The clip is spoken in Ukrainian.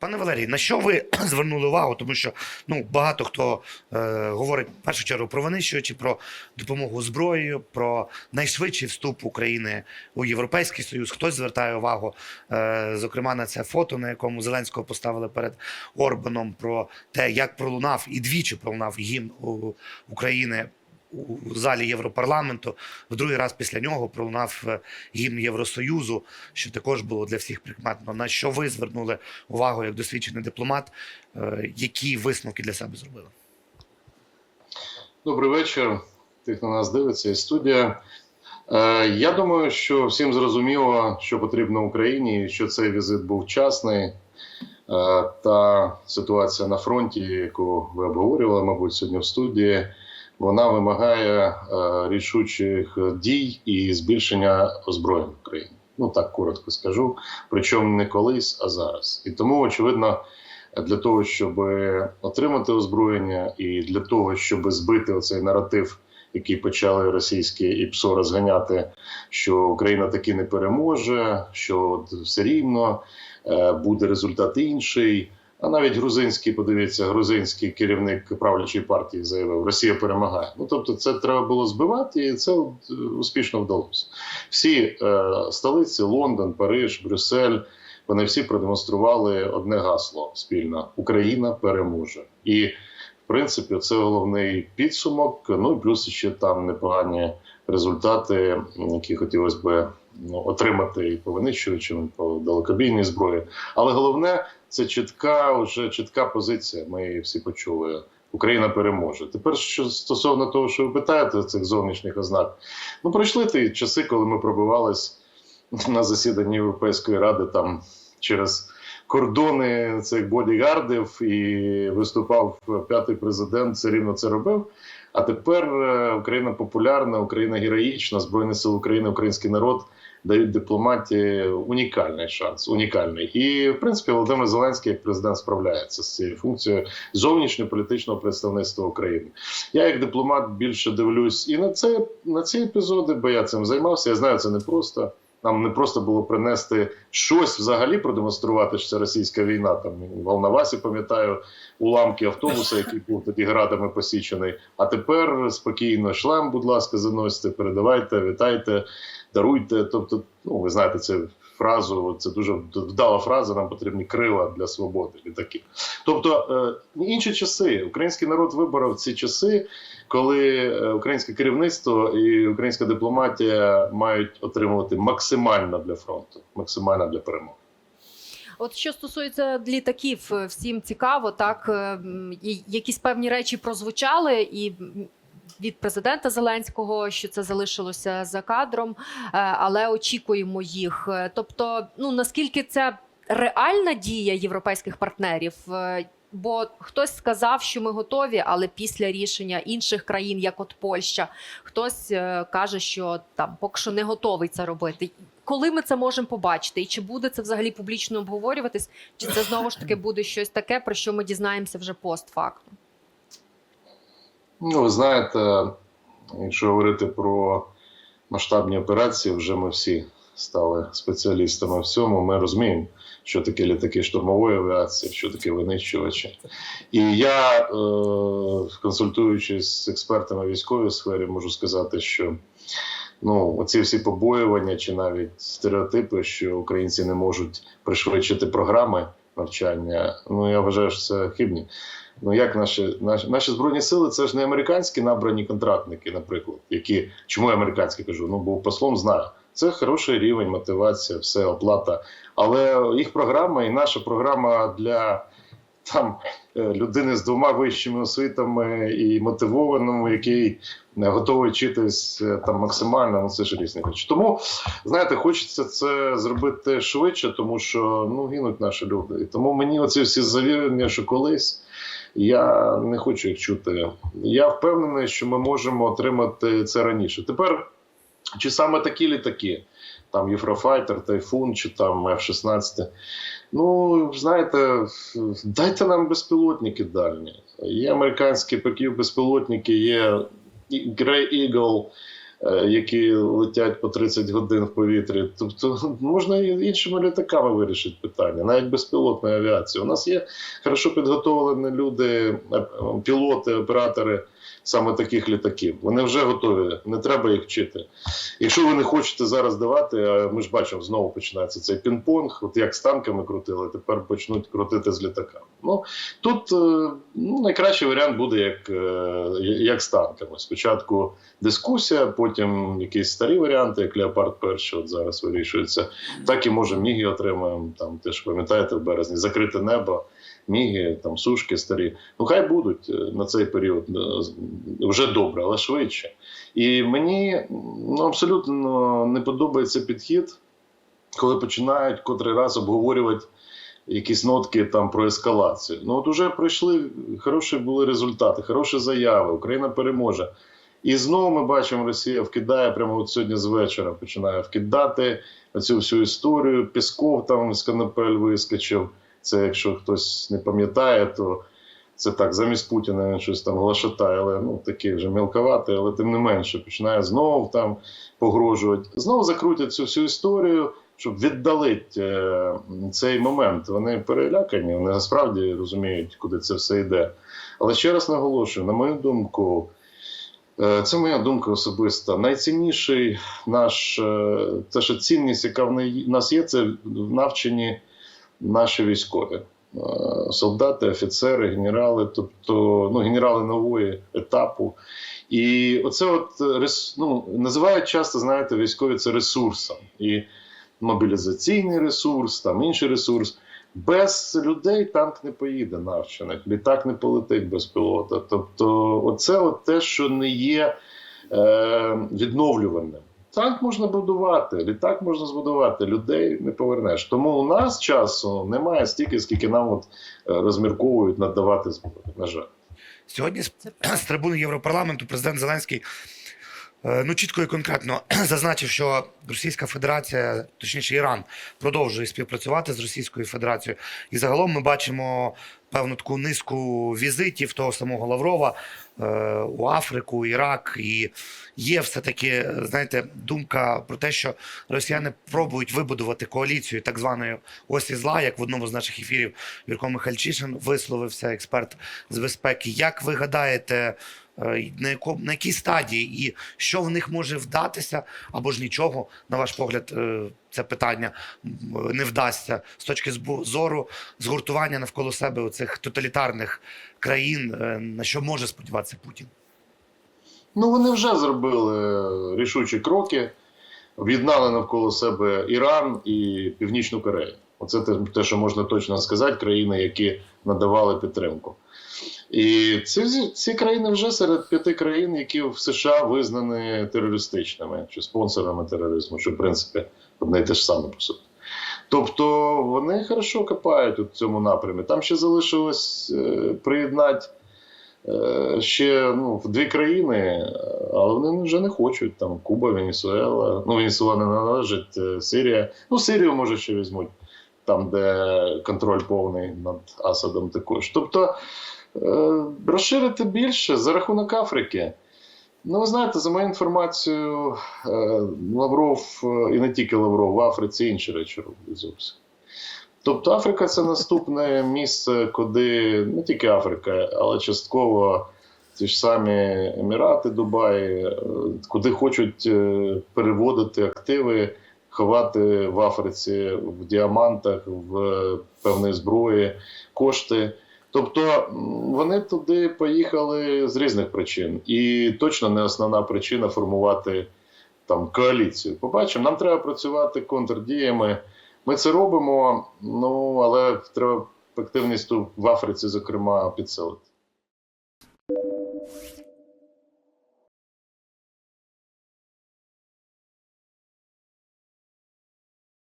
Пане Валерій, на що ви звернули увагу? Тому що ну багато хто е, говорить в першу чергу про винищувачі, про допомогу зброєю, про найшвидший вступ України у Європейський Союз. Хтось звертає увагу, е, зокрема, на це фото, на якому Зеленського поставили перед Орбаном, про те, як пролунав і двічі пролунав гімн України. У залі Європарламенту в другий раз після нього пролунав е, гімн Євросоюзу, що також було для всіх прикметно. На що ви звернули увагу як досвідчений дипломат? Е, Які висновки для себе зробили? Добрий вечір. Тих на нас дивиться і студія. Е, я думаю, що всім зрозуміло, що потрібно Україні, що цей візит був вчасний. Та ситуація на фронті, яку ви обговорювали, мабуть, сьогодні в студії, вона вимагає е, рішучих дій і збільшення озброєнь в Україні. Ну так коротко скажу. Причому не колись, а зараз. І тому, очевидно, для того, щоб отримати озброєння, і для того, щоб збити оцей наратив, який почали російські і ПСО розганяти, що Україна таки не переможе, що все рівно е, буде результат інший. А навіть грузинський, подивіться, грузинський керівник правлячої партії заявив, Росія перемагає. Ну тобто, це треба було збивати, і це е, успішно вдалося. Всі е, столиці Лондон, Париж, Брюссель. Вони всі продемонстрували одне гасло спільно: Україна переможе. І в принципі, це головний підсумок. Ну і плюс ще там непогані результати, які хотілося б ну, отримати і по винищувачам, і по далекобійній зброї. Але головне це чітка, вже чітка позиція. Ми її всі почули. Україна переможе. Тепер що стосовно того, що ви питаєте цих зовнішніх ознак, ну пройшли ті часи, коли ми пробивались на засіданні Європейської ради там через кордони цих бодігардів і виступав п'ятий президент. Все рівно це робив. А тепер е, Україна популярна, Україна героїчна, Збройні сили України, український народ дають дипломатії унікальний шанс, унікальний. І в принципі Володимир Зеленський як президент справляється з цією функцією зовнішньополітичного представництва України. Я як дипломат більше дивлюсь і на це на ці епізоди, бо я цим займався. Я знаю, це не просто. Нам не просто було принести щось взагалі продемонструвати, що це російська війна. Там в Волновасі пам'ятаю уламки автобуса, який був тоді градами посічений. А тепер спокійно шлем, будь ласка, заносьте, передавайте, вітайте, даруйте. Тобто, ну ви знаєте, це фразу. Це дуже вдала фраза. Нам потрібні крила для свободи. Літаки. Тобто е, інші часи. Український народ виборов ці часи, коли е, українське керівництво і українська дипломатія мають отримувати максимально для фронту, максимально для перемоги. От що стосується літаків, е, всім цікаво, так якісь певні речі прозвучали і. Від президента Зеленського, що це залишилося за кадром, е, але очікуємо їх. Е, Тобто, ну наскільки це реальна дія європейських партнерів? Е, Бо хтось сказав, що ми готові, але після рішення інших країн, як от Польща, хтось каже, що там поки що не готовий це робити. Коли ми це можемо побачити, і чи буде це взагалі публічно обговорюватись, чи це знову ж таки буде щось таке, про що ми дізнаємося вже постфактум? Ну, ви знаєте, якщо говорити про масштабні операції, вже ми всі стали спеціалістами в цьому. Ми розуміємо, що таке літаки штурмової авіації, що таке винищувачі. І я, е, консультуючись з експертами в військовій сфері, можу сказати, що ну, оці всі побоювання чи навіть стереотипи, що українці не можуть пришвидшити програми навчання, ну я вважаю, що це хибні. Ну як наші, наші наші збройні сили, це ж не американські набрані контрактники, наприклад, які чому я американські кажу? Ну бо послом знаю. Це хороший рівень, мотивація, все оплата. Але їх програма і наша програма для там е, людини з двома вищими освітами і мотивованому, який не готовий вчитись е, там максимально. Ну це ж різні речі. Тому знаєте, хочеться це зробити швидше, тому що ну гинуть наші люди. І тому мені оці всі завірення, що колись. Я не хочу їх чути. Я впевнений, що ми можемо отримати це раніше. Тепер чи саме такі літаки, там Єврофайтер, Тайфун чи там F-16. Ну, знаєте, дайте нам безпілотники дальні. Є американські ПК безпілотники, є Grey Eagle, які летять по 30 годин в повітрі. Тобто можна і іншими літаками вирішити питання, навіть безпілотної авіації. У нас є хорошо підготовлені люди, е, пілоти, оператори саме таких літаків. Вони вже готові, не треба їх вчити. Якщо ви не хочете зараз давати, а ми ж бачимо, знову починається цей пінг-понг, от як з танками крутили, тепер почнуть крутити з літаками. Ну тут е, ну, найкращий варіант буде як, е, як з танками. Спочатку дискусія, потім якісь старі варіанти, як Леопард перший от зараз вирішується. Так і може Міги отримаємо. Там теж пам'ятаєте в березні закрите небо. Міги, там сушки старі. Ну хай будуть е, на цей період е, вже добре, але швидше. І мені ну, абсолютно не подобається підхід, коли починають котрий раз обговорювати якісь нотки там про ескалацію. Ну от уже пройшли хороші були результати, хороші заяви. Україна переможе. І знову ми бачимо, Росія вкидає прямо от сьогодні з вечора починає вкидати цю всю історію. Пісков там з канапель вискочив. Це якщо хтось не пам'ятає, то це так, замість Путіна він щось там глашатає, але ну такий вже мілковатий, але тим не менше починає знову там погрожувати. Знову закрутять цю всю історію, щоб віддалити е, цей момент. Вони перелякані, вони насправді розуміють, куди це все йде. Але ще раз наголошую, на мою думку, е, це моя думка особиста. Найцінніший наш е, те, що цінність, яка в нас є, це в навченні наші військові. Е, Солдати, офіцери, генерали, тобто ну, генерали нової етапу. І оце от е, ну, називають часто, знаєте, військові це ресурсом. І мобілізаційний ресурс, там інший ресурс. Без людей танк не поїде навчених, літак не полетить без пілота. Тобто, оце от те, що не є е, відновлюваним. Танк можна будувати, літак можна збудувати, людей не повернеш. Тому у нас часу немає стільки, скільки нам от, е, розмірковують надавати зброю. На жаль. Сьогодні з, трибуни Європарламенту президент Зеленський ну, чітко і конкретно зазначив, що Російська Федерація, точніше Іран, продовжує співпрацювати з Російською Федерацією. І загалом ми бачимо певну таку низку візитів того самого Лаврова е, у Африку, Ірак. І є все-таки, е, знаєте, думка про те, що росіяни пробують вибудувати коаліцію так званої осі зла, як в одному з наших ефірів Юрко Михальчишин висловився експерт з безпеки. Як ви гадаєте, е, на, яко, на якій стадії і що в них може вдатися, або ж нічого, на ваш погляд, е, це питання не вдасться з точки зору згуртування навколо себе цих тоталітарних країн, е, на що може сподіватися Путін? Ну, вони вже зробили рішучі кроки, об'єднали навколо себе Іран і Північну Корею. Оце те, що можна точно сказати, країни, які надавали підтримку. І ці, ці країни вже серед п'яти країн, які в США визнані терористичними чи спонсорами тероризму, що в принципі одне і те ж саме по суті. Тобто вони хорошо копають у цьому напрямі. Там ще залишилось е, приєднати е, ще ну, в дві країни, але вони вже не хочуть. Там Куба, Венесуела. Ну, Венесуела не належить, е, Сирія. Ну, Сирію може ще візьмуть, там, де контроль повний над Асадом також. Тобто розширити більше за рахунок Африки. Ну, ви знаєте, за моєю інформацією, е, Лавров е, і не тільки Лавров, в Африці інші речі роблять зовсім. Тобто Африка це наступне місце, куди не тільки Африка, але частково ті ж самі Емірати, Дубай, е, куди хочуть е, переводити активи, ховати в Африці в діамантах, в певної зброї кошти. Тобто вони туди поїхали з різних причин, і точно не основна причина формувати там коаліцію. Побачимо, нам треба працювати контрдіями. Ми це робимо, ну але треба ефективність в Африці, зокрема, підсилити.